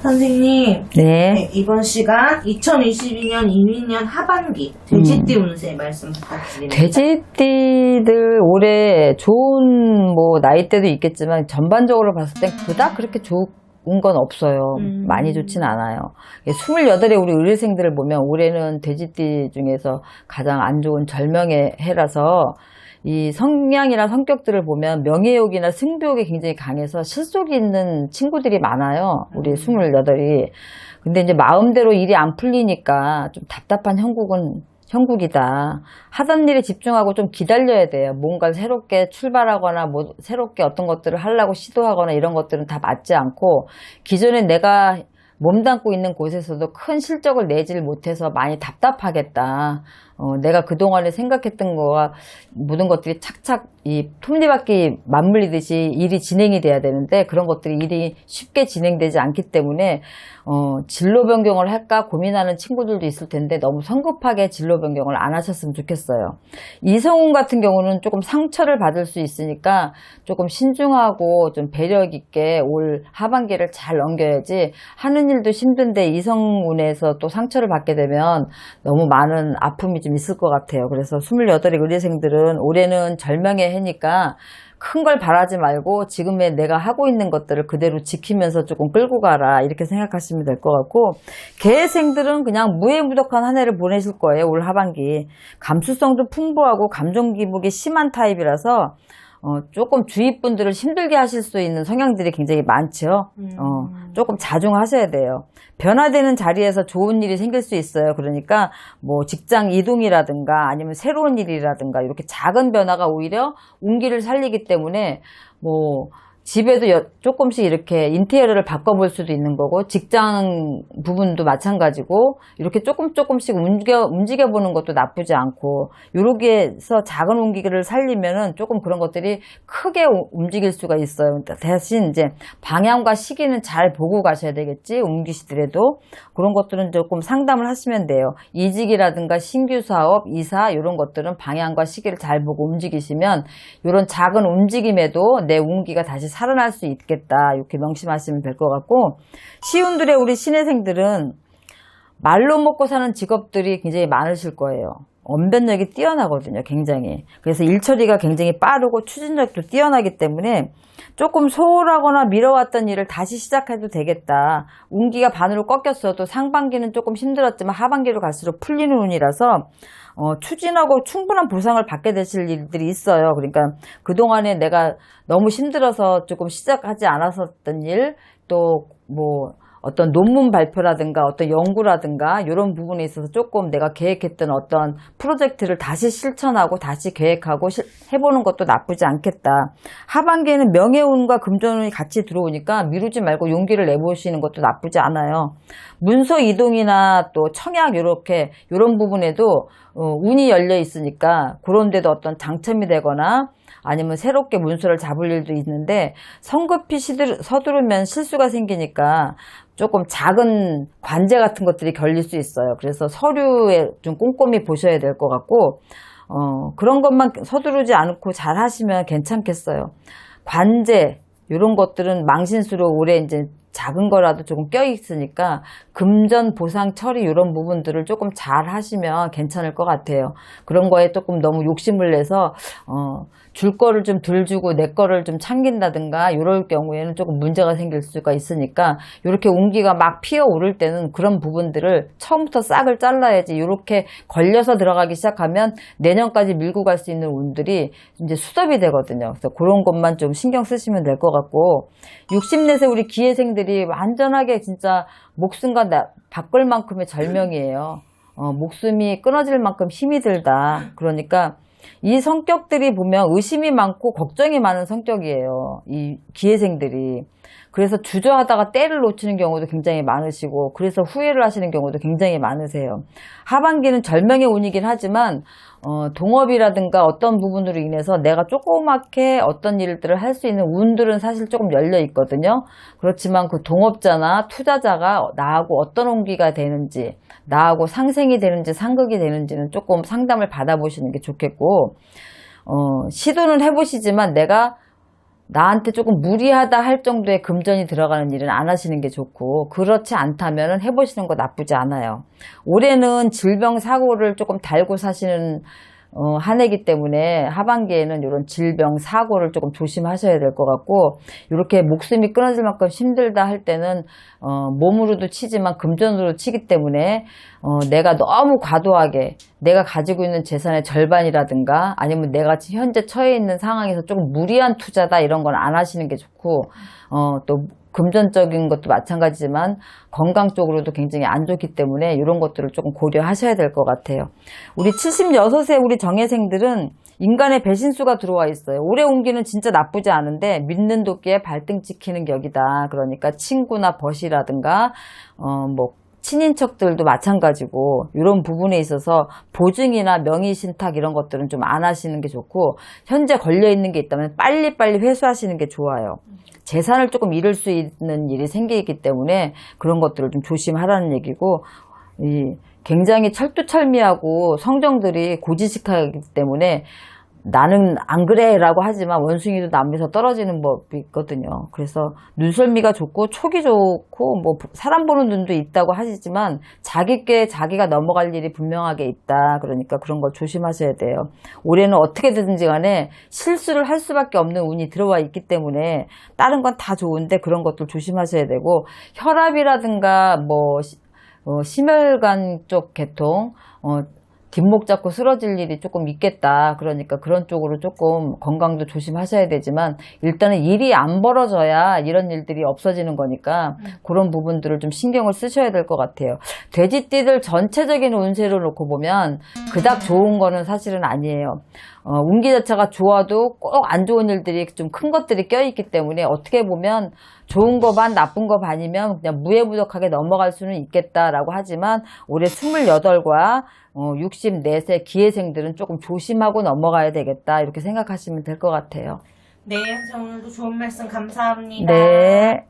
선생님, 네. 네, 이번 시간 2022년 이민년 하반기 돼지띠 운세 말씀 부탁드립니다. 돼지띠들 올해 좋은 뭐 나이대도 있겠지만 전반적으로 봤을 땐 그닥 그렇게 좋은 건 없어요. 음. 많이 좋지는 않아요. 28의 우리 의뢰생들을 보면 올해는 돼지띠 중에서 가장 안 좋은 절명의 해라서 이 성향이나 성격들을 보면 명예욕이나 승부욕이 굉장히 강해서 실속이 있는 친구들이 많아요. 우리 음. 28이. 근데 이제 마음대로 일이 안 풀리니까 좀 답답한 형국은 형국이다. 하던 일에 집중하고 좀 기다려야 돼요. 뭔가 새롭게 출발하거나 뭐 새롭게 어떤 것들을 하려고 시도하거나 이런 것들은 다 맞지 않고 기존에 내가 몸담고 있는 곳에서도 큰 실적을 내질 못해서 많이 답답하겠다. 어, 내가 그동안에 생각했던 거와 모든 것들이 착착 이 톱니바퀴 맞물리듯이 일이 진행이 돼야 되는데 그런 것들이 일이 쉽게 진행되지 않기 때문에 어, 진로 변경을 할까 고민하는 친구들도 있을 텐데 너무 성급하게 진로 변경을 안 하셨으면 좋겠어요. 이성훈 같은 경우는 조금 상처를 받을 수 있으니까 조금 신중하고 좀 배려 깊게 올 하반기를 잘 넘겨야지 하는 일도 힘든데 이성운에서 또 상처를 받게 되면 너무 많은 아픔이 좀 있을 것 같아요. 그래서 28의 의대생들은 올해는 절명의 해니까 큰 걸 바라지 말고 지금의 내가 하고 있는 것들을 그대로 지키면서 조금 끌고 가라 이렇게 생각하시면 될 것 같고 개생들은 그냥 무해무덕한 한 해를 보내실 거예요 올 하반기 감수성도 풍부하고 감정 기복이 심한 타입이라서 어, 조금 주위 분들을 힘들게 하실 수 있는 성향들이 굉장히 많죠. 음. 어, 조금 자중하셔야 돼요. 변화되는 자리에서 좋은 일이 생길 수 있어요. 그러니까 뭐 직장 이동이라든가 아니면 새로운 일이라든가 이렇게 작은 변화가 오히려 운기를 살리기 때문에 뭐 집에도 여- 조금씩 이렇게 인테리어를 바꿔볼 수도 있는 거고 직장 부분도 마찬가지고 이렇게 조금 조금씩 움직여 움직여 보는 것도 나쁘지 않고 요렇게 해서 작은 운기를 살리면은 조금 그런 것들이 크게 우- 움직일 수가 있어요. 대신 이제 방향과 시기는 잘 보고 가셔야 되겠지 옮기시더라도 그런 것들은 조금 상담을 하시면 돼요. 이직이라든가 신규 사업, 이사 이런 것들은 방향과 시기를 잘 보고 움직이시면 이런 작은 움직임에도 내 운기가 다시 살아날 수 있겠다. 이렇게 명심하시면 될 것 같고 시운들의 우리 신혜생들은 말로 먹고 사는 직업들이 굉장히 많으실 거예요. 언변력이 뛰어나거든요, 굉장히. 그래서 일 처리가 굉장히 빠르고 추진력도 뛰어나기 때문에 조금 소홀하거나 미뤄왔던 일을 다시 시작해도 되겠다. 운기가 반으로 꺾였어도 상반기는 조금 힘들었지만 하반기로 갈수록 풀리는 운이라서 어, 추진하고 충분한 보상을 받게 되실 일들이 있어요. 그러니까 그동안에 내가 너무 힘들어서 조금 시작하지 않았었던 일, 또뭐 어떤 논문 발표라든가 어떤 연구라든가 이런 부분에 있어서 조금 내가 계획했던 어떤 프로젝트를 다시 실천하고 다시 계획하고 실- 해보는 것도 나쁘지 않겠다. 하반기에는 명예운과 금전운이 같이 들어오니까 미루지 말고 용기를 내보시는 것도 나쁘지 않아요. 문서 이동이나 또 청약 이렇게 이런 부분에도 어, 운이 열려 있으니까 그런 데도 어떤 당첨이 되거나 아니면 새롭게 문서를 잡을 일도 있는데 성급히 시들, 서두르면 실수가 생기니까 조금 작은 관제 같은 것들이 걸릴 수 있어요. 그래서 서류에 좀 꼼꼼히 보셔야 될 것 같고 어, 그런 것만 서두르지 않고 잘 하시면 괜찮겠어요. 관제 이런 것들은 망신수로 올해 이제 작은 거라도 조금 껴 있으니까 금전 보상 처리 이런 부분들을 조금 잘 하시면 괜찮을 것 같아요. 그런 거에 조금 너무 욕심을 내서 어, 줄 거를 좀 덜 주고 내 거를 좀 참긴다든가 이럴 경우에는 조금 문제가 생길 수가 있으니까 이렇게 운기가 막 피어오를 때는 그런 부분들을 처음부터 싹을 잘라야지 이렇게 걸려서 들어가기 시작하면 내년까지 밀고 갈 수 있는 운들이 이제 수습이 되거든요. 그래서 그런 것만 좀 신경 쓰시면 될 것 같고 60넷에 우리 기회생들 이 완전하게 진짜 목숨과 나, 바꿀 만큼의 절명이에요. 어, 목숨이 끊어질 만큼 힘이 들다. 그러니까 이 성격들이 보면 의심이 많고 걱정이 많은 성격이에요. 이 기회생들이. 그래서 주저하다가 때를 놓치는 경우도 굉장히 많으시고, 그래서 후회를 하시는 경우도 굉장히 많으세요. 하반기는 절명의 운이긴 하지만, 어, 동업이라든가 어떤 부분으로 인해서 내가 조그맣게 어떤 일들을 할 수 있는 운들은 사실 조금 열려 있거든요. 그렇지만 그 동업자나 투자자가 나하고 어떤 온기가 되는지, 나하고 상생이 되는지 상극이 되는지는 조금 상담을 받아보시는 게 좋겠고, 어, 시도는 해보시지만 내가 나한테 조금 무리하다 할 정도의 금전이 들어가는 일은 안 하시는 게 좋고 그렇지 않다면 해보시는 거 나쁘지 않아요. 올해는 질병 사고를 조금 달고 사시는 어, 한 해기 때문에 하반기에는 이런 질병 사고를 조금 조심하셔야 될 것 같고 이렇게 목숨이 끊어질 만큼 힘들다 할 때는 어, 몸으로도 치지만 금전으로 치기 때문에 어, 내가 너무 과도하게 내가 가지고 있는 재산의 절반이라든가 아니면 내가 지금 현재 처해 있는 상황에서 조금 무리한 투자다 이런 건 안 하시는 게 좋고 어, 또 금전적인 것도 마찬가지지만 건강 쪽으로도 굉장히 안 좋기 때문에 이런 것들을 조금 고려하셔야 될 것 같아요. 우리 76세 우리 정예생들은 인간의 배신수가 들어와 있어요. 오래 옮기는 진짜 나쁘지 않은데 믿는 도끼에 발등 찍히는 격이다. 그러니까 친구나 벗이라든가 어 뭐 친인척들도 마찬가지고 이런 부분에 있어서 보증이나 명의 신탁 이런 것들은 좀 안 하시는 게 좋고 현재 걸려 있는 게 있다면 빨리빨리 회수하시는 게 좋아요. 재산을 조금 잃을 수 있는 일이 생기기 때문에 그런 것들을 좀 조심하라는 얘기고 이 굉장히 철두철미하고 성정들이 고지식하기 때문에 나는 안 그래라고 하지만 원숭이도 남에서 떨어지는 법이 있거든요. 그래서 눈썰미가 좋고 촉이 좋고 뭐 사람 보는 눈도 있다고 하시지만 자기께 자기가 넘어갈 일이 분명하게 있다. 그러니까 그런 걸 조심하셔야 돼요. 올해는 어떻게든지 간에 실수를 할 수밖에 없는 운이 들어와 있기 때문에 다른 건 다 좋은데 그런 것들 조심하셔야 되고 혈압이라든가 뭐 시- 어, 심혈관 쪽 계통 어, 뒷목 잡고 쓰러질 일이 조금 있겠다. 그러니까 그런 쪽으로 조금 건강도 조심하셔야 되지만 일단은 일이 안 벌어져야 이런 일들이 없어지는 거니까 그런 부분들을 좀 신경을 쓰셔야 될 것 같아요. 돼지띠들 전체적인 운세를 놓고 보면 그닥 좋은 거는 사실은 아니에요. 어, 운기 자체가 좋아도 꼭 안 좋은 일들이 좀 큰 것들이 껴있기 때문에 어떻게 보면 좋은 거 반, 나쁜 거 반이면 그냥 무해무덕하게 넘어갈 수는 있겠다라고 하지만 올해 28과 어, 64세 기회생들은 조금 조심하고 넘어가야 되겠다 이렇게 생각하시면 될 것 같아요. 네, 선생님 오늘도 좋은 말씀 감사합니다. 네.